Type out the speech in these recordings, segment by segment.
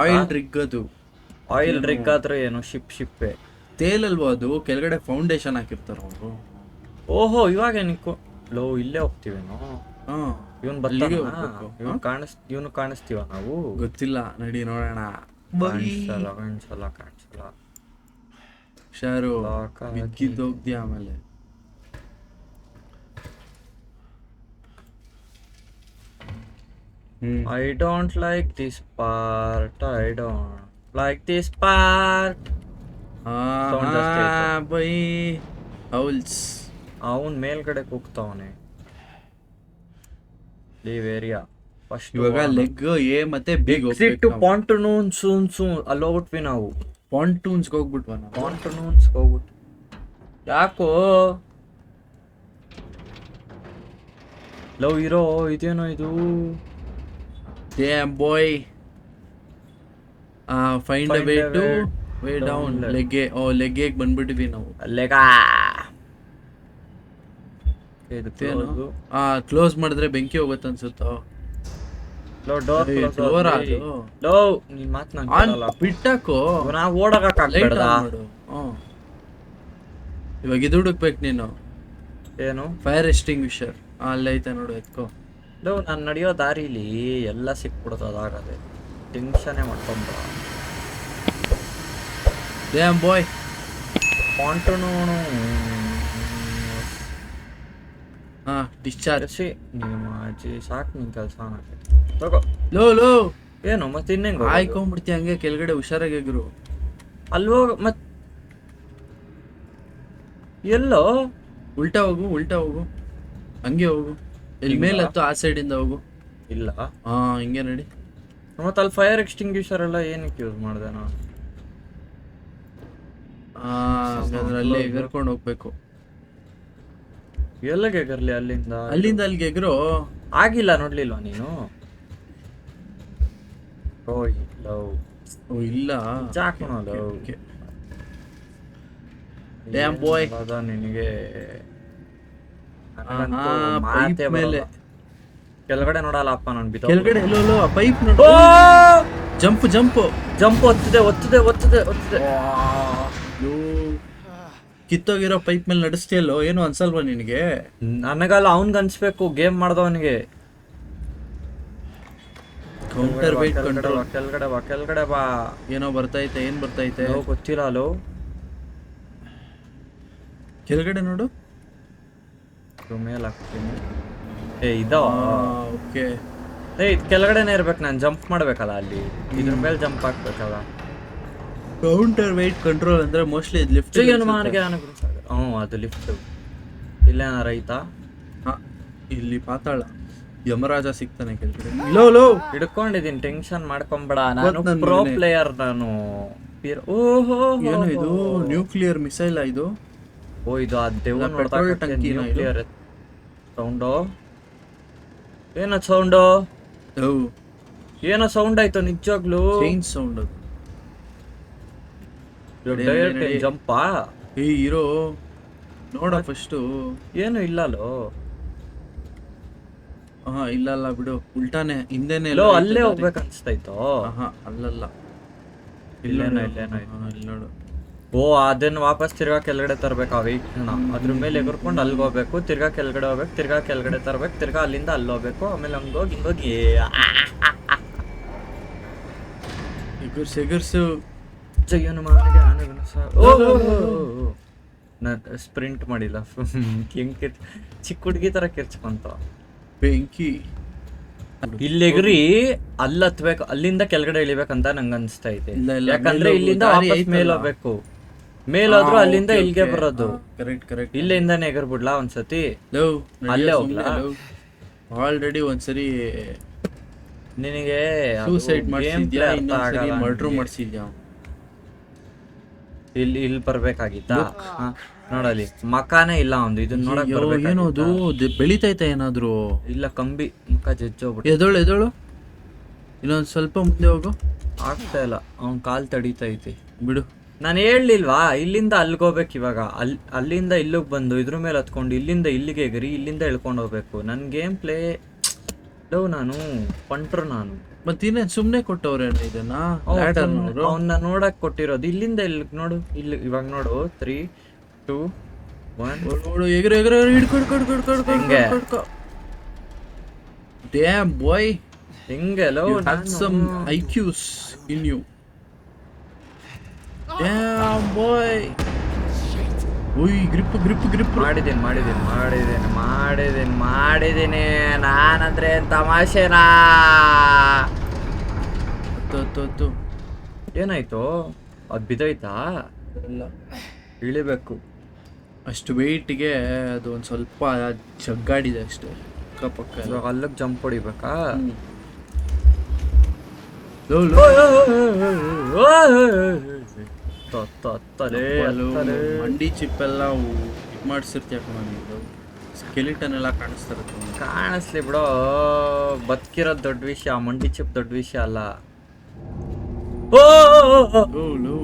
Oil ರಿಗ್ ಅದು oil ರಿಗ್ ಆದ್ರೆ ಏನು ಶಿಪ್ ಶಿಪ್ಪೆ. ತೇಲಲ್ವಾ ಅದು ಕೆಳಗಡೆ ಫೌಂಡೇಶನ್ ಹಾಕಿರ್ತಾರ ಅವರು. ಓಹೋ ಇವಾಗ ನಿಕ್ಕು ಲೋ ಇಲ್ಲೇ ಹೋಗ್ತೀವೇನೋ? ಇವನ್ ಬರ್ಲಿಗೆ. ಇವನ್ ಕಾಣಿಸ್ ಇವನು ಕಾಣಿಸ್ತೀವ ನಾವು? ಗೊತ್ತಿಲ್ಲ ನಡಿ ನೋಡೋಣ. ಕಾಣಿಸಲ್ಲ ಕಾಣಿಸಲ್ಲ ಹುಷಾರು. Lock ಆಗಿ. ಬಿಕ್ಕಿದ್ದು ಹೋಗ್ತೀಯ ಆಮೇಲೆ. Like this part I don't like this part Sound ಜಾಸ್ತಿ ಆಯ್ತು. ಬೈ. ಹೌಲ್ಸ್. ಅವನ್ ಮೇಲ್ಗಡೆ ಕೂಗ್ತಾವನೆ. ಲೀವ್ ಏರಿಯಾ ಫಸ್ಟ್ ಇವಾಗ ಲೆಗ್ ಎ ಮತ್ತೆ big exit pontoon soon soon ಅಲ್ಲಿ ಹೋಗ್ಬಿಟ್ವಿ ನಾವು. ಪಾಂಟೂನ್ಸ್ ಹೋಗ್ಬಿಟ್ವ ನಾವು? ಪಾಂಟನೂನ್ಸ್ ಹೋಗ್ಬಿಟ್ಟು ಯಾಕೋ? ಲವ್ ಇರೋ ಇದೇನೋ ಇದು? Damn boy. Uh, find, a Find way a to way way down. down. there. ಲೆಗ್ಗೆ ಓ ಲೆಗ್ಗೆ ಬಂದ್ಬಿಟ್ಟಿವಿ ನಾವು. ಅಲ್ಲೇಗ ಇದು ಆ ಕ್ಲೋಸ್ ಮಾಡಿದ್ರೆ ಬೆಂಕಿ ಹೋಗುತ್ತೆ ಅನ್ಸುತ್ತೋ? ಲೋ ಡೋರ್ ಏ, ಅದು. ಲೋ ನಿನ್ ಮಾತ್ ನಂಗೆ ಕೇಳಲ್ಲ. ಬಿಟ್ಟಾಕೋ ನಾವು ಓಡಾಕಕ್ ಆಗ್ಬೇಡ ಇವಾಗ ಇದು ಹುಡುಕ್ಬೇಕು ನೀನು. ಏನು? ಫೈರ್ ಎಸ್ಟಿಂಗ್ವಿಷರ್ ಅಲ್ಲೇ ಐತೆ ನೋಡು ಎತ್ಕೋ. ಲೋ ನಾನು ನಡೆಯೋ ದಾರಿಲಿ ಎಲ್ಲ ಸಿಕ್ಬಿಡ್ತು ಅದಾಗದೆ ಟೆನ್ಷನೇ ಮಾಡ್ಕೊಂಬ ಡ್ಯಾಮ್ ಬಾಯ್ ಪಾಂಟನೂನು ಹಾ ಡಿಸ್ಚಾರ್ಜ್ ನಿಮ್ಮ ಅಜ್ಜಿ ಸಾಕು ನಿನ್ ಕೆಲಸ ತಗೋ. ಲೋ ಲೋ. ಏನು ಮತ್ತೆ ಇನ್ನೇಂಗ ಆಯ್ಕೊಂಡ್ಬಿಡ್ತಿ ಹಂಗೆ ಕೆಳಗಡೆ ಹುಷಾರಾಗಿ ಇದ್ರು ಅಲ್ವೋ ಹೋಗ ಮತ್ ಎಲ್ಲೋ? ಉಲ್ಟಾ ಹೋಗು ಉಲ್ಟಾ ಹೋಗು. ಹಂಗೆ ಹೋಗು. ಇಲ್ಲಿ? ಮೇಲೆ ಹತ್ತು ಆ ಸೈಡ್ ಇಂದ ಹೋಗು. ಇಲ್ಲ. ಹಾ ಹಿಂಗೆ ನಡಿ. ಮತ್ತೆ ಅಲ್ಲಿ ಫೈರ್ ಎಕ್ಸ್ಟಿಂಗ್ವಿಷರ್ ಎಲ್ಲ ಏನಕ್ಕೆ ಯೂಸ್ ಮಾಡಿದೆ ನಾನು? ಅಲ್ಲೇ ಎಗರ್ಕೊಂಡು ಹೋಗ್ಬೇಕು. ಎಲ್ಲಿಗೆ ಎಗರ್ಲಿ ಅಲ್ಲಿಂದ? ಅಲ್ಲಿಂದ ಅಲ್ಲಿಗೆ ಎಗರು? ಆಗಿಲ್ಲ ನೋಡ್ಲಿಲ್ವಾ ನೀನು? ಓ ಇಲ್ಲ ಓ. ಇಲ್ಲ. ಚಾಕೋಣ ಲವ್ boy. ಅದ ನಿನಗೆ? ನನಗಂತೂ ಮೇಲೆ. ಕೆಳಗಡೆ ನೋಡಲ್ಲ ಅಪ್ಪ ನಾನು ಕೆಳಗಡೆ ಎಲ್ಲೋ ಪೈಪ್ ನೋಡು. Jump jump. ಜಂಪ್ ಒತ್ತಿದೆ ಒತ್ತಿದೆ ಒತ್ತಿದೆ ಒತ್ತಿದೆ. ಕಿತ್ತೋಗಿರೋ ಪೈಪ್ ಮೇಲೆ ನಡೆಸ್ತಿಯಲ್ಲೋ ಏನು ಅನ್ಸಲ್ವಾ ನಿನಗೆ? ನನಗಲ್ಲ ಅವನ್ಗೆ ಅನ್ಸ್ಬೇಕು. ಗೇಮ್ ಮಾಡ್ದವನಿಗೆ. ಕೌಂಟರ್ ವೇಟ್ ಕೆಳಗಡೆ ಕಂಟ್ರೋಲ್ ಬಾ ಕೆಳಗಡೆ ಬಾ ಕೆಳಗಡೆ ಬಾ. ಏನೋ ಬರ್ತೈತೆ ಏನ್ ಬರ್ತೈತೆ ಲೋ ಗೊತ್ತಿಲ್ಲ ಅಲೋ ಕೆಳಗಡೆ ನೋಡು. ಇದ್ರ ಮೇಲೆ ಹಾಕ್ತೀನಿ. ಏ ಇದಾವ? ಓಕೆ. ಏ ಇದು ಕೆಳಗಡೆನೆ ಇರ್ಬೇಕು ನಾನು. ಜಂಪ್ ಮಾಡ್ಬೇಕಲ್ಲ ಅಲ್ಲಿ. ಇದ್ರ ಮೇಲೆ ಜಂಪ್ ಹಾಕ್ಬೇಕಲ್ಲ. ಕೌಂಟರ್ ವೆಯ್ಟ್ ಕಂಟ್ರೋಲ್ ಅಂದ್ರೆ ಮೋಸ್ಟ್ಲಿ ಇದು ಲಿಫ್ಟ್ ಹನುಮಾನ್ಗೆ ಅನುಗ್ರಹ ಸಾಗರ. ಹ್ಞೂ ಅದು ಲಿಫ್ಟ್ ಇಲ್ಲೇನ ರೈತ ಇಲ್ಲಿ ಪಾತಾಳ. ಯಮರಾಜ ಸಿಗ್ತಾನೆ ಕೆಳಗಡೆ. ಲೋ ಲೋ ಹಿಡ್ಕೊಂಡಿದೀನಿ. ಟೆನ್ಷನ್ ಮಾಡ್ಕೊಂಬೇಡ. ನನ್ ಪ್ರೋ ಪ್ಲೇಯರ್ ನಾನು. ಓಹೋ ಏನು ಇದು? ನ್ಯೂಕ್ಲಿಯರ್ ಮಿಸೈಲ್ ಇದು? ಓ ಇದು ಆ ದೇವ್ ಇಲ್ಲ, petrol tank ಏನೋ ಇದು? ಸೌಂಡು ಏನೋ ಸೌಂಡು ಏನೋ ಸೌಂಡ್ ಆಯ್ತು ನಿಜವಾಗ್ಲೂ. Sound direct. ಜಂಪಾ ಏ ಇರೋ ನೋಡ ಫಸ್ಟು ಏನು ಇಲ್ಲಲೋ ಹಾ ಇಲ್ಲ ಅಲ್ಲ ಬಿಡು. ಉಲ್ಟಾನೆ ಹಿಂದೆನೆ ಲೋ ಅಲ್ಲೇ ಹೋಗ್ಬೇಕು ಅನ್ಸ್ತೈತೋ ಹಾ ಅಲ್ಲಲ್ಲ. ಇಲ್ಲೇನೋ, ಇಲ್ಲೇನ ಇಲ್ಲಿ ನೋಡು. ಓ ಅದನ್ನ ವಾಪಸ್ ತಿರ್ಗಾ ಕೆಳಗಡೆ ತರ್ಬೇಕು ಆ ವೆಯ್ಟ್ ಅದ್ರ ಮೇಲೆ ಎಗರ್ಕೊಂಡು ಅಲ್ಲಿಗೆ ಹೋಗ್ಬೇಕು ತಿರ್ಗಾ ಕೆಳಗಡೆ ಹೋಗ್ಬೇಕು ತಿರ್ಗಾ ಕೆಳಗಡೆ ತರ್ಬೇಕು ತಿರ್ಗಾ ಅಲ್ಲಿಂದ ಅಲ್ಲಿ ಹೋಗ್ಬೇಕು ಆಮೇಲೆ ಹಂಗೆ ಹೋಗಿ ಹೋಗಿ ಎಗರ್ಸು ಜಯ್ಯನ ಮಾನಿಗೆ ಆನೆಗನ ಸಾ- ಓ, ಓ. ಸ್ಪ್ರಿಂಟ್ ಮಾಡಿಲ್ಲ. ಹೆಂಗ್ ಕಿರ್ಚ್ ಚಿಕ್ಕ ಹುಡುಗಿ ಥರ ಕಿರ್ಚ್ಕೊಂತ. ಬೆಂಕಿ. ಇಲ್ಲಿ ಎಗ್ರಿ ಅಲ್ಲಿ ಹತ್ಬೇಕು ಅಲ್ಲಿಂದ ಕೆಳಗಡೆ ಇಳಿಬೇಕಂತ ನಂಗೆ ಅನ್ಸ್ತಾ ಇದೆ. ಯಾಕಂದ್ರೆ ಇಲ್ಲಿಂದ ವಾಪಸ್ ಮೇಲ್ ಹೋಗ್ಬೇಕು. ಮೇಲ್ ಹೋದ್ರು ಅಲ್ಲಿಂದ ಇಲ್ಲಿಗೆ ಬರೋದು. ಕರೆಕ್ಟ್ ಕರೆಕ್ಟ್ ಇಲ್ಲಿಂದಾನೆ ಎಗರ್ಬಿಡ್ಲಾ ಒಂದ್ಸತಿ? ಲವ್ ಅಲ್ಲೇ ಹೋಗ್ಲಾ? ಆಲ್ರೆಡಿ ಒಂದ್ಸರಿ ನಿನಗೆ ಸೂಸೈಡ್ ಮಾಡ್ಸಿದ್ಯಾ? ಇನ್ನೊಂದ್ಸರಿ ಮರ್ಡರ್. ಮಾಡ್ಸಿದ್ಯಾ? ಇಲ್ಲಿ ಇಲ್ಲಿ ಬರ್ಬೇಕಾಗಿತ್ತಾ? ನೋಡಲಿ ಮಕಾನೇ ಇಲ್ಲ ಒಂದು ಇದನ್ನ ನೋಡಕ್ ಅಯ್ಯೋ, ಏನದು ಬೆಳಿತೈತೆ ಏನಾದ್ರು? ಇಲ್ಲ ಕಂಬಿ ಮುಖ ಜಜ್ಜೋಗ್ಬಿಟ್ಟು ಎದೋಳು ಎದೋಳು? ಇನ್ನೊಂದ್ ಸ್ವಲ್ಪ ಮುಂದೆ ಹೋಗು. ಆಗ್ತಾ ಇಲ್ಲ. ಅವ್ನ್ ಕಾಲ್ ತಡೀತೈತಿ. ಬಿಡು. ನಾನು ಹೇಳಲಿಲ್ವಾ? ಇಲ್ಲಿಂದ ಅಲ್ಲಿಗೆ ಹೋಗ್ಬೇಕು ಇವಾಗ. ಅಲ್ಲಿ ಅಲ್ಲಿಂದ ಇಲ್ಲಿಗೆ ಬಂದು ಇದ್ರ ಮೇಲೆ ಹತ್ಕೊಂಡು ಇಲ್ಲಿಂದ ಇಲ್ಲಿಗೆ ಗರಿ ಇಲ್ಲಿಂದ ಎಳ್ಕೊಂಡು ಹೋಗ್ಬೇಕು. ನನ್ನ ಗೇಮ್ ಪ್ಲೇ ಲವ್ ನಾನು ಪಂಟ್ರು ನಾನು. ಮತ್ತಿನ್ನೇನು ಸುಮ್ಮನೆ ಕೊಟ್ಟವ್ರೆ ಇದನ್ನ? ಅವನ್ನ ನೋಡಕ್ ಕೊಟ್ಟಿರೋದು. ಇಲ್ಲಿಂದ ಇಲ್ಲಿ ನೋಡು ಇಲ್ಲಿ ಇವಾಗ ನೋಡು. ತ್ರೀ ಟೂ ಒನ್ ನೋಡು ಎಗರ ಎಗರ ಹಿಡ್ಕೊಂಡು ಕೊಡ್ ಕೊಡ್ ಕೊಡ್ ಹಿಂಗೆ? ಡ್ಯಾಮ್ ಬಾಯ್ ಹೆಂಗೆ love You some IQs in you. Damn boy. ಉಯ್ ಗ್ರಿಪ್ ಗ್ರಿಪ್ ಗ್ರಿಪ್ ಮಾಡಿದ್ದೀನಿ ಮಾಡಿದ್ದೇನೆ ಮಾಡಿದ್ದೇನೆ ಮಾಡಿದ್ದೇನೆ ಮಾಡಿದ್ದೀನಿ ನಾನಂದ್ರೆ ತಮಾಷೆನಾ ಏನಾಯ್ತು ಅದು ಬಿದ್ದೋಯ್ತಾ ಇಲ್ಲ ಇಳಿಬೇಕು ಅಷ್ಟು ವೇಟ್ಗೆ ಅದು ಒಂದು ಸ್ವಲ್ಪ ಜಗ್ಗಾಡಿದೆ ಅಷ್ಟೇ ಅಕ್ಕಪಕ್ಕ ಎಲ್ಲ. ಅಲ್ಲಕ್ ಅಲ್ಲಿಗೆ ಜಂಪ್ ಹೊಡಿಬೇಕಾ. ಲೋ, ಲೋ. ತ- ತ- ತಲೆ ಅಲ್ಲೂ ತಲೆ. ಮಂಡಿ ಚಿಪ್ ಎಲ್ಲ ಇದು ಮಾಡಿಸಿರ್ತೀಯ ಕಣ ನೀನು ಸ್ಕೆಲಿಟನ್ ಎಲ್ಲ ಕಾಣಿಸ್ತಾ ಇರುತ್ತೆ ಕಾಣಿಸ್ಲಿ ಬಿಡೋ ಬದುಕಿರೋದು ದೊಡ್ಡ ವಿಷಯ ಮಂಡಿ ಚಿಪ್ ದೊಡ್ಡ ವಿಷಯ ಅಲ್ಲ ಓ ಲೋ ಲೋ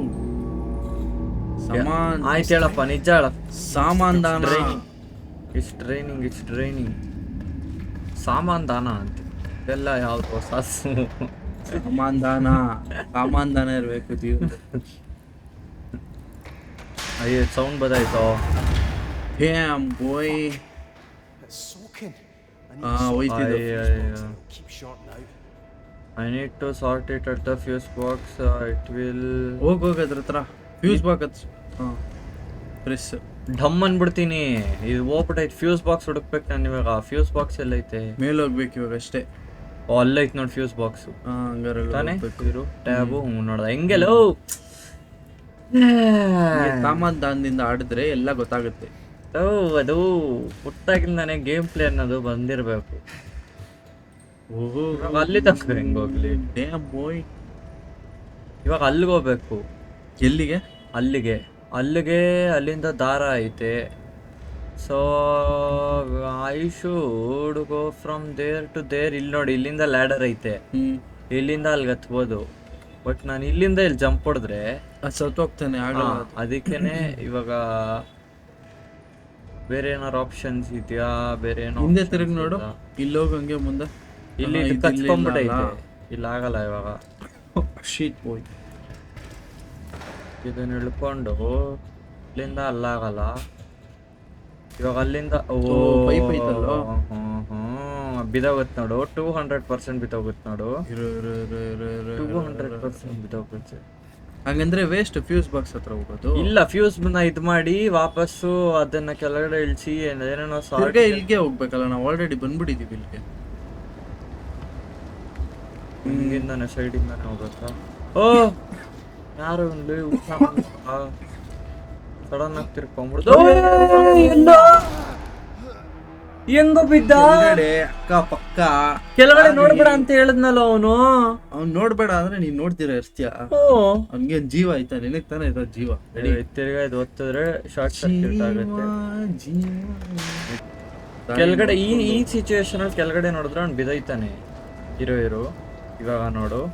ಸಮಾನ್ ಆಯ್ತು ಹೇಳಪ್ಪ ನಿಜ ಹೇಳ ಸಾಮಾನ್ ದಾನ training it's training it's training ಸಾಮಾನ್ ದಾನ ಅಂತ ಇದೆಲ್ಲ ಯಾವ್ದು ಹೊಸ ಸಾಮಾನ್ ದಾನ ಸಾಮಾನ್ ದಾನ ಇರ್ಬೇಕು ಜೀವನ ಅಯ್ಯೋ sound ಬದಾಯ್ತು hey boy It's soaking. I need ಆ to sort ಹೋಯ್ತಿದ್ದು ಅಯ್ಯೋ keep short now. I need to sort it at the fuse box it will ಹೋಗ್ ಹೋಗ್ ಅದ್ರ ಹತ್ರ ಫ್ಯೂಸ್ ಬಾಕತ್ ಹಾಂ ಪ್ರೆಸ್ ಢಮ್ ಅನ್ಬಿಡ್ತೀನಿ. ಇದು ಹೋಗ್ಬಿಟ್ಟೈತೆ ಫ್ಯೂಸ್ ಬಾಕ್ಸ್ ಹುಡುಕ್ಬೇಕು ನಾನು ಇವಾಗ. ಫ್ಯೂಸ್ ಬಾಕ್ಸ್ ಎಲ್ಲೈತೆ ಮೇಲೆ ಹೋಗ್ಬೇಕು ಇವಾಗ ಅಷ್ಟೇ. ಅಲ್ಲೈತೆ ನೋಡಿ ಫ್ಯೂಸ್ ಬಾಕ್ಸ್ ಹಂಗಾರೆ ತಾನೇ? ಟ್ಯಾಬು ನೋಡ್ದ. ಹೆಂಗೆಲ್ಲ ಹೀಗೆ ಸಾಮಾನ್ ದಾನದಿಂದ ಆಡಿದ್ರೆ ಎಲ್ಲ ಗೊತ್ತಾಗುತ್ತೆ. ಓ ಅದು ಹುಟ್ಟಾಗಿಂದಾನೆ ಗೇಮ್ ಪ್ಲೇ ಅನ್ನೋದು ಬಂದಿರಬೇಕು. ಅಲ್ಲಿ ತನಕ ಹೆಂಗ್ ಹೋಗ್ಲಿ? ಬಾಯ್ ಇವಾಗ ಅಲ್ಲಿಗೆ ಹೋಗ್ಬೇಕು. ಎಲ್ಲಿಗೆ? ಅಲ್ಲಿಗೆ. ಅಲ್ಲಿಗೆ ಅಲ್ಲಿಂದ ದಾರ ಐತೆ. So I should go from there to there ಇಲ್ಲಿ ನೋಡಿ ಇಲ್ಲಿಂದ ಲ್ಯಾಡರ್ ಐತೆ. ಇಲ್ಲಿಂದ ಅಲ್ಲಿಗೆ ಹತ್ಬೋದು. ಬಟ್ ನಾನು ಇಲ್ಲಿಂದ ಇಲ್ಲಿ ಜಂಪ್ ಹೊಡೆದ್ರೆ ಸತ್ತೋಗ್ತಾನೆ ಅದಕ್ಕೇನೆ ಇವಾಗ ಬೇರೆ ಏನಾರು ಆಪ್ಷನ್ಸ್ ಇದೆಯಾ? ಬೇರೆ ಏನೋ ಹಿಂದೆ ತಿರುಗಿ ನೋಡು? ಇಲ್ಲಿ ಹೋಗಂಗೆ ಮುಂದೆ. ಇಲ್ಲಿ ಇಲ್ಲಿ ಇಲ್ಲ ಆಗಲ್ಲ ಇವಾಗ. ಶೀಟ್ ಇದನ್ನ ಇಲ್ಲಿಂದ ಅಲ್ಲಾಗಲ್ಲ. ಇವಾಗ ಅಲ್ಲಿಂದ ಓ ಪೈಪ್ ಐತಲ್ಲ. ಬಿದೋಗುತ್ತೆ ನೋಡು. ಟೂ ಹಂಡ್ರೆಡ್ ಪರ್ಸೆಂಟ್ ಬಿದೋಗುತ್ತೆ ನೋಡು. ಟೂ ಹಂಡ್ರೆಡ್ ಪರ್ಸೆಂಟ್ ಬಿದೋಗುತ್ತೆ ಹಂಗಂದ್ರೆ ವೇಸ್ಟ್ ಫ್ಯೂಸ್ ಬಾಕ್ಸ್ ಹತ್ರ ಹೋಗೋದು. ಇಲ್ಲ ಫ್ಯೂಸ್ನ ಇದ್ ಮಾಡಿ ವಾಪಸ್ಸು ಅದನ್ನ ಕೆಳಗಡೆ ಇಳಿಸಿ ಏನೇನೋ ತಿರ್ಗಾ ಇಲ್ಲಿಗೆ ಹೋಗ್ಬೇಕಲ್ಲ ನಾವು ಆಲ್ರೆಡಿ ಬಂದ್ಬಿಟ್ಟಿದೀವಿ ಇಲ್ಲಿಗೆ. ಹಿಂಗಿಂದಾನೆ ಸೈಡಿಂದಾನೆ ಹೋಗುತ್ತಾ? ಓ! ಯಾರು ಒಂದು ಸಡನ್ ಆಗಿ ಹೆಂಗೋ ಬಿದ್ದ? ಕೆಳಗಡೆ ಅಕ್ಕ ಪಕ್ಕ. ಕೆಳಗಡೆ ನೋಡ್ಬೇಡ ಅಂತ ಹೇಳದ್ನಲ್ಲ ಅವನು? ಅವ್ನ್ ನೋಡ್ಬೇಡ ಅಂದ್ರೆ ನೀನ್ ನೋಡ್ತೀರಾ ಇರ್ತೀಯ. ಓ. ಅವ್ನಿಗೇನ್ ಜೀವ ಆಯ್ತಾ ನಿನಗ್ ತಾನೇ ಇರೋ ಜೀವ? ತಿರ್ಗಾ ಇದು ಒತ್ತಿದ್ರೆ ಶಾರ್ಟ್ ಸರ್ಕ್ಯೂಟ್ ಆಗುತ್ತೆ. ಜೀವ. ಕೆಳಗಡೆ ಈ ಈ ಸಿಚುಯೇಷನ್ ಅಲ್ಲಿ ಕೆಳಗಡೆ ನೋಡಿದ್ರೆ ಅವ್ನು ಬಿದೈತಾನೆ. ಇರೋ ಇರು. ಇವಾಗ ನೋಡು.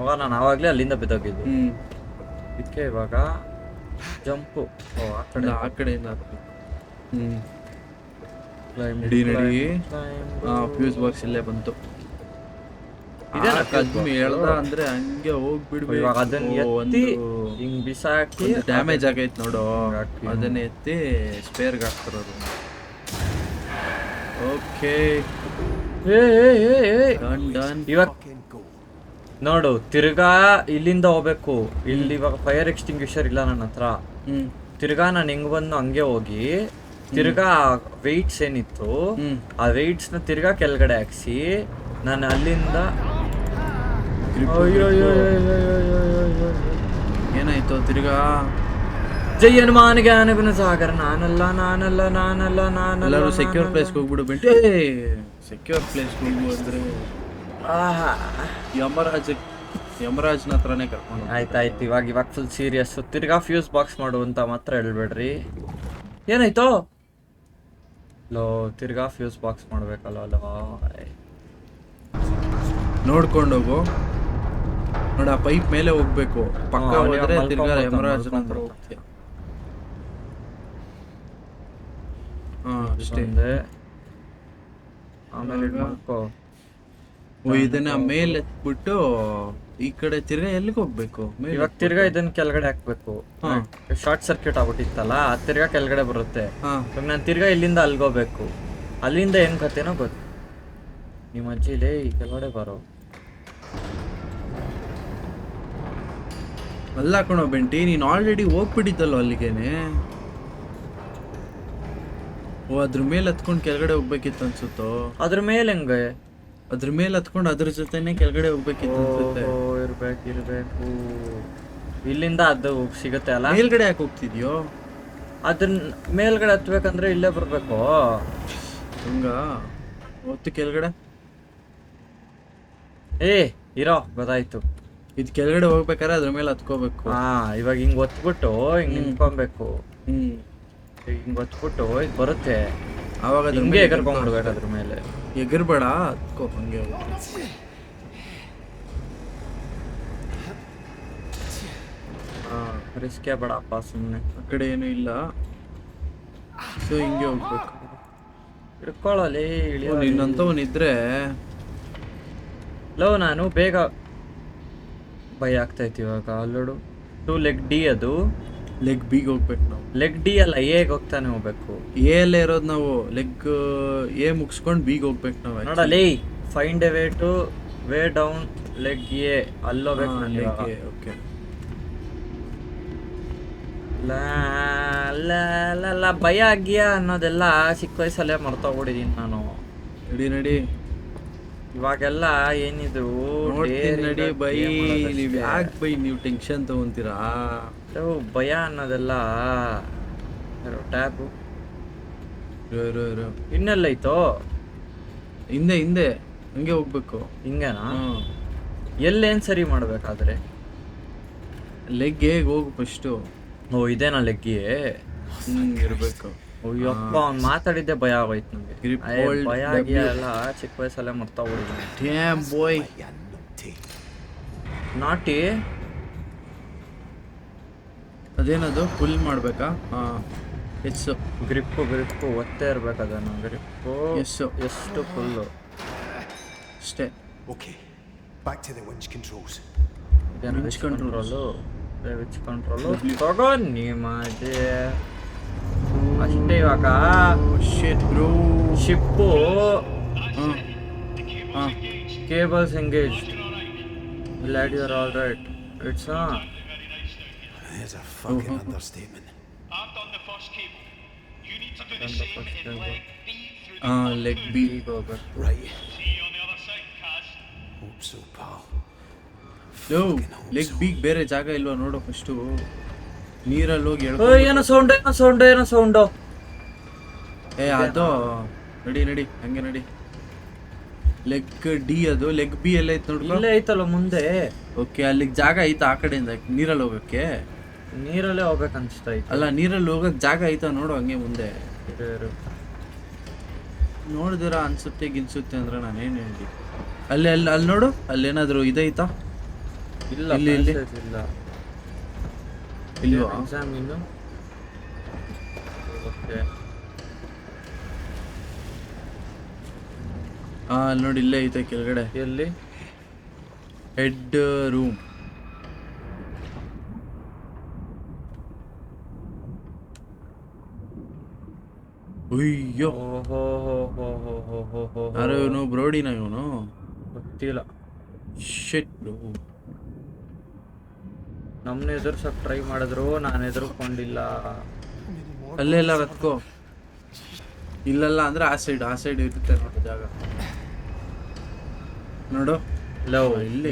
ಮಗ ನಾನು ಆವಾಗ್ಲೇ ಅಲ್ಲಿಂದ ಬಿದ್ದೋಗಿದ್ದು. ಹ್ಮ್. ಇದಕ್ಕೆ ಇವಾಗ ಜಂಪು. ಓ ಆ ಕಡೆ. ಆ ಕಡೆಯಿಂದ. ಹ್ಮ್. ನಡಿ, ನಡಿ. climb. ಫ್ಯೂಸ್ ಬಾಕ್ಸ್ ಇಲ್ಲೇ ಬಂತು ಆ? ಹೇಳ್ದ ಅಂದ್ರೆ ಹಂಗೆ ಹೋಗ್ಬಿಡ್ಬೇಕು ಇವಾಗ ಅದನ್ನ ಎತ್ತಿ ಹಿಂಗ್ ಬಿಸಾಕಿ ಡ್ಯಾಮೇಜ್ ಆಗೈತ್ ನೋಡು. ಅದನ್ನ ಎತ್ತಿ ಸ್ಪೇರ್ಗೆ ಹಾಕ್ತಾರದು ಓಕೆ ಏ, ಏ, ಏ, ಏ. ಡನ್ ಡನ್ ಇವಾಗ ನೋಡು ತಿರ್ಗಾ ಇಲ್ಲಿಂದ ಹೋಗ್ಬೇಕು ಇಲ್ಲಿ ಇವಾಗ ಫೈರ್ ಎಕ್ಸ್ಟಿಂಗ್ವಿಷರ್ ಇಲ್ಲ ನನ್ನ ಹತ್ರ ಹ್ಮ್ ತಿರ್ಗಾ ನಾನು ಹೆಂಗ್ ಬಂದು ಹಂಗೆ ಹೋಗಿ ತಿರ್ಗಾ ವೆಯ್ಟ್ಸ್ ಏನಿತ್ತು ಆ weights ನ ತಿರ್ಗಾ ಕೆಳಗಡೆ ಹಾಕ್ಸಿ ನಾನು ಅಲ್ಲಿಂದ. ಏನಾಯ್ತು? ತಿರ್ಗಾ ಜೈ ಹನುಮಾನ್ ಜ್ಞಾನಗುಣ ಸಾಗರ ನಾನಲ್ಲ ನಾನಲ್ಲ ನಾನಲ್ಲ ನಾನಲ್ಲ ಸೆಕ್ಯೂರ್. ಪ್ಲೇಸ್ಗೆ ಹೋಗ್ಬಿಡು ಬೆಂಟೆ. ಸೆಕ್ಯೂರ್ ಪ್ಲೇಸ್ಗೆ ಹೋಗು ಅಂದ್ರೆ. ಯಮರಾಜ್ ಯಮರಾಜ್ನ ಹತ್ರನೇ ಕರ್ಕೊಂಡು ಆಯ್ತಾಯ್ತು ಇವಾಗ ಇವಾಗ ಫುಲ್ ಸೀರಿಯಸ್ ತಿರ್ಗಾ ಫ್ಯೂಸ್ ಬಾಕ್ಸ್ ಮಾಡು ಅಂತ ಮಾತ್ರ ಹೇಳ್ಬೇಡ್ರಿ. ಏನಾಯ್ತು? ಲೋ ತಿರ್ಗಾ ಫ್ಯೂಸ್ ಬಾಕ್ಸ್ ಮಾಡ್ಬೇಕಲ್ಲ ಅಲ್ವಾ ನೋಡ್ಕೊಂಡು ಹೋಗು. ನೋಡ ಆ ಪೈಪ್ ಮೇಲೆ ಹೋಗ್ಬೇಕು. ಪಕ್ಕ ಹಾ, ಹೋದ್ರೆ ಮಲ್ಕೊಂಡ್ ತಿರ್ಗಾ ಬರ್ತಾನೆ, ಯಮರಾಜನ ಹತ್ರ ಮಲ್ಕೊಂಡ್ ಹೋಗ್ತೀಯ. ಹಾ ಅಷ್ಟೇ. ಒಂದೇ. ಆಮೇಲೆ ಇದ್ ಮಾಡ್ಕೋ. ಓ ಇದನ್ನ ಮೇಲೆ ಎತ್ಬಿಟ್ಟು ಈ ಕಡೆ ತಿರ್ಗಾ ಎಲ್ಲಿಗೆ ಹೋಗ್ಬೇಕು? ಮೇಲೆ ಇವಾಗ ತಿರ್ಗಾ ಇದನ್ ಕೆಳಗಡೆ ಹಾಕ್ಬೇಕು. ಹಾ. ಶಾರ್ಟ್ ಸರ್ಕ್ಯೂಟ್ ಆಗ್ಬಿಟ್ಟಿತ್ತಲ್ಲ ಆ ತಿರ್ಗಾ ಕೆಳಗಡೆ ಬರುತ್ತೆ. ಹಾ. ಇವಾಗ ನಾನು ತಿರ್ಗಾ ಇಲ್ಲಿಂದ ಅಲ್ಗೋಬೇಕು ಅಲ್ಲಿಂದ ಏನ್ ಕತೆನೋ ಗೊತ್ತು ನಿಮ್ಮ ಅಜ್ಜಿಲೇ ಈ ಕೆಳಗಡೆ ಬರೋ. ಅಲ್ಲ ಕಣೋ ಬೆಂಟಿ ನೀನು ಆಲ್ರೆಡಿ ಹೋಗ್ಬಿಟ್ಟಿದ್ದಲ್ಲ ಅಲ್ಲಿಗೇನೆ? ಓ ಅದ್ರ ಮೇಲೆ ಹತ್ಕೊಂಡು ಕೆಳಗಡೆ ಹೋಗ್ಬೇಕಿತ್ತು ಅನ್ಸುತ್ತೋ? ಅದ್ರ ಮೇಲೆ ಹೆಂಗೆ? ಅದ್ರ ಮೇಲೆ ಹತ್ಕೊಂಡು ಅದ್ರ ಜೊತೆನೆ ಕೆಳಗಡೆ ಹೋಗ್ಬೇಕಿತ್ತು ಅನ್ಸುತ್ತೆ ಓ ಇರ್ಬೇಕು ಇರ್ಬೇಕು. ಇಲ್ಲಿಂದ ಅದು ಸಿಗುತ್ತೆ ಅಲ್ಲ? ಮೇಲ್ಗಡೆ ಯಾಕೆ ಹೋಗ್ತಿದ್ಯೋ? ಅದನ್ನ ಮೇಲ್ಗಡೆ ಹತ್ಬೇಕಂದ್ರೆ ಇಲ್ಲೇ ಬರ್ಬೇಕು. ಹಂಗ? ಹೊತ್ತು ಕೆಳಗಡೆ? ಏ ಇರೋ ಗೊತ್ತಾಯ್ತು ಇದು ಕೆಳಗಡೆ ಹೋಗ್ಬೇಕಾದ್ರೆ ಅದ್ರ ಮೇಲೆ ಹತ್ಕೋಬೇಕು. ಹಾ ಇವಾಗ ಹಿಂಗ್ ಒತ್ಬಿಟ್ಟು ಹಿಂಗ್ ನಿಂತ್ಕೊಬೇಕು. ಹ್ಮ್. ಹಿಂಗ್ ಒತ್ಬಿಟ್ಟು ಇದು ಬರುತ್ತೆ. ಅವಾಗ ಅದ್ರ ಹಿಂಗೆ ಮೇಲೆ ಎಗರ್ಕೊಂಡ್ಬಿಡ್ಬೇಕು ಅದ್ರ ಮೇಲೆ. ಎಗರ್ಬೇಡ ಆ ಹಂಗೆ ಹೋಗುತ್ತೆ ರಿಸ್ಕೇ ಬೇಡಪ್ಪ ಸುಮ್ಮನೆ ಆ ಕಡೆ ಏನು ಇಲ್ಲ. ಸೊ ಹಿಂಗೆ ಹೋಗ್ಬೇಕು. ಹಿಡ್ಕೊಳ್ಳಲಿ ಇಳಿಯೋ ನಿನ್ನಂತವನಿದ್ರೆ ಲವ್ ನಾನು ಬೇಗ ಭಯ ಆಗ್ತೈತಿ ಇವಾಗ ಅಲ್ಲೋಡು. ಟೂ ಲೆಗ್ ಡಿ ಅದು. ಲೆಗ್ ಬಿಗ್ ಹೋಗ್ಬೇಕು ನಾವು. ಲೆಗ್ ಡಿ ಅಲ್ಲ ಎಗೆ ಹೋಗ್ತಾನೆ ಹೋಗ್ಬೇಕು. ಎ ಅಲ್ಲೇ ಇರೋದು ನಾವು ಲೆಗ್ ಎ ಮುಗಿಸ್ಕೊಂಡು ಬೀಗ್ ಹೋಗ್ಬೇಕು ನಾವು ನೋಡಲಿ find a way to way down leg A ಅಲ್ಲೋಗ್ಬೇಕು ನಾನು ಎ ಓಕೆ ಲಾ ಲಾ ಲಾ ಲಾ ಭಯ ಆಗ್ಯ ಅನ್ನೋದೆಲ್ಲ ಚಿಕ್ಕ ವಯಸ್ಸಲ್ಲೇ ಹೋಗಿದೀನಿ ನಾನು. ನಡಿ ನಡಿ. ಇವಾಗೆಲ್ಲ ಏನಿದು ನೋಡಿ ನಡಿ ಬೈ ನೀವು ಯಾಕೆ ಬೈ ನೀವು ಟೆನ್ಷನ್ ತಗೊಂತೀರಾ? ಭಯ ಅನ್ನೋದೆಲ್ಲ ಟ್ಯಾಬು. ಇನ್ನೆಲ್ಲೈತೋ ಹಿಂದೆ ಹಿಂದೆ. ಹಂಗೆ ಹೋಗ್ಬೇಕು. ಹಿಂಗೇನಾ? ಎಲ್ಲೇನು ಸರಿ ಮಾಡ್ಬೇಕಾದ್ರೆ? ಲೆಗ್ ಹೇಗೆ ಹೋಗು ಫಸ್ಟು ಓ ಇದೇನಾ ಲೆಗ್ಗಿ? ಇರಬೇಕು. ಇರ್ಬೇಕು ಅಯ್ಯಪ್ಪ ಅವ್ನ್ ಮಾತಾಡಿದ್ದೆ ಭಯ ಆಗೋಯ್ತು ನಂಗೆ Grip ಅಯ್ಯ, hold ಭಯ ಆಗಿಲ್ಲ ಎಲ್ಲ ಚಿಕ್ಕ ವಯಸ್ಸಲ್ಲೇ ಮರ್ತಾ ಡ್ಯಾಮ್ ಬಾಯ್ ನಾಟಿ? ಅದೇನದು? ಫುಲ್ ಮಾಡ್ಬೇಕಾ? ಹಾ ಎಸ್. ಗ್ರಿಪ್ಪು ಗ್ರಿಪ್ಪು ಒತ್ತೇ ಇರ್ಬೇಕು ಅದನ್ನು. ಗ್ರಿಪ್ಪು ಎಸ್. ಎಷ್ಟು ಫುಲ್ಲು ಅಷ್ಟೇ. Okay back to the winch controls. ಇದೇನು Winch winch. Control winch control. ತಗೋ ನಿಮ್ಮದೇ ಅಷ್ಟೇ ಇವಾಗ. Shit bro ship. ಹಾಂ. ಹಾಂ. Cables engage lad you are all right it's There's a fucking understatement. I've done the first cable. You need to do the the same in cable. leg B through the leg B, B Right. See you on the other side, Kaz. Hope so, pal. Yo leg so. Big ಬೇರೆ ಜಾಗ ಇಲ್ವಾ ನೋಡು first ನೀರಲ್ಲಿ ಹೋಗಿ ಎಳ್ಕೊಂಡು ಏನೋ sound ಏನೋ sound ಏನೋ ಸೌಂಡು ಏ ಅದು ನಡಿ ನಡಿ ಹಂಗೆ ನಡಿ ಲೆಗ್ ಡಿ ಅದು ಲೆಗ್ ಬಿ ಎಲ್ಲ ಐತೆ ನೋಡ್ಕೊ ಇಲ್ಲೇ ಐತಲ್ಲ ಮುಂದೆ ಓಕೆ ಅಲ್ಲಿಗೆ ಜಾಗ ಐತೆ ಆ ಕಡೆಯಿಂದ ನೀರಲ್ಲಿ ಹೋಗಕ್ಕೆ ನೀರಲ್ಲೇ ಹೋಗ್ಬೇಕು ಇತ್ತು ಅಲ್ಲ ನೀರಲ್ಲಿ ಹೋಗಕ್ ಜಾಗ ಐತಾ ನೋಡು ಹಂಗೆ ಮುಂದೆ. ನೋಡಿದಿರ ಅನ್ಸುತ್ತೆ ಗಿನ್ಸುತ್ತೆ ಅಂದ್ರೆ ನಾನೇನು ಹೇಳಿ ಅಲ್ಲಿ ಅಲ್ಲಿ ಅಲ್ಲಿ ನೋಡು ಅಲ್ಲೇನಾದ್ರು ಇದೈತಾ ಇಲ್ಲ ಇಲ್ಲಿ, ಇಲ್ಲಿ. ಇಲ್ಲ. ಇಲ್ವಾ? ಎಕ್ಸಾಮ್ ಇನ್ನು? ಓಕೆ. ಆ ಅಲ್ಲಿ ನೋಡಿ ಇಲ್ಲೇ ಐತೆ ಕೆಳಗಡೆ. ಎಲ್ಲಿ? ಹೆಡ್ ರೂಮ್ ಅಯ್ಯೋ. ಯಾರು ಇವನು? ಬ್ರೋಡಿನ ಇವನು? ಗೊತ್ತಿಲ್ಲ. ಶಿಟ್ ನಮ್ಮನ್ನ ಎದುರ್ಸಕ್ ಟ್ರೈ ಮಾಡಿದ್ರು ನಾನು ಎದುರ್ಕೊಂಡಿಲ್ಲ. ಅಲ್ಲೆಲ್ಲ ರತ್ಕೋ. ಇಲ್ಲಲ್ಲ ಅಂದ್ರೆ ಆ ಸೈಡ್ ಆ ಸೈಡ್ ಇರುತ್ತೆ ನೋಡು ಜಾಗ. ನೋಡು. ಲವ್ ಇಲ್ಲಿ.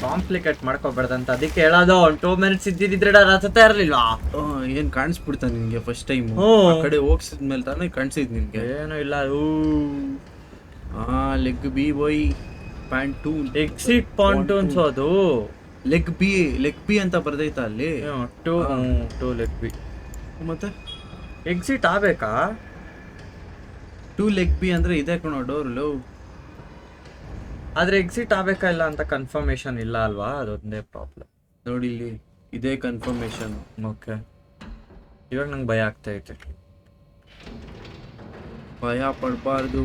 ಕಾಂಪ್ಲಿಕೇಟ್ ಮಾಡ್ಕೋಬಾರ್ದಂತ ಅದಕ್ಕೆ ಹೇಳೋದು ಒಂದು ಟೂ ಮಿನಿಟ್ಸ್ ಇದ್ದಿದ್ರೆ ರಸತೆ ಇರ್ಲಿಲ್ವಾ? ಆ, ಏನ್ ಕಾಣಿಸ್ಬಿಡ್ತ ನಿನ್ಗೆ ಫಸ್ಟ್ ಟೈಮ್ ಕಡೆ ಆ ಕಡೆ ಹೋಗ್ಸಿದ್ಮೇಲೆ ತಾನೇ ಕಾಣಿಸಿದ್ ನಿನ್ಗೆ. ಏನು ಇಲ್ಲ ಊ. ಹಾ leg B boy pant to exit pontoons ಅನ್ಸೋದು. ಲೆಗ್ ಬಿ ಲೆಗ್ ಬಿ ಅಂತ ಬರ್ದೈತ ಅಲ್ಲಿ? ಟೂ ಟೂ ಲೆಗ್ ಬಿ ಮತ್ತೆ? ಎಕ್ಸಿಟ್ ಆಗ್ಬೇಕಾ? ಟೂ ಲೆಗ್ ಬಿ ಅಂದ್ರೆ ಇದೆ ಕಣೋ ಡೋರ್ ಲವ್ ಆದ್ರೆ ಎಕ್ಸಿಟ್ ಆಗ್ಬೇಕಾ ಇಲ್ಲ ಅಂತ ಕನ್ಫರ್ಮೇಶನ್ ಇಲ್ಲ ಅಲ್ವಾ? ಅದೊಂದೇ ಪ್ರಾಬ್ಲಮ್ ನೋಡಿ ಇಲ್ಲಿ ಇದೇ ಕನ್ಫರ್ಮೇಶನ್ ಓಕೆ ಇವಾಗ ನಂಗೆ ಭಯ ಆಗ್ತಾ ಐತೆ ಭಯ ಪಡಬಾರ್ದು.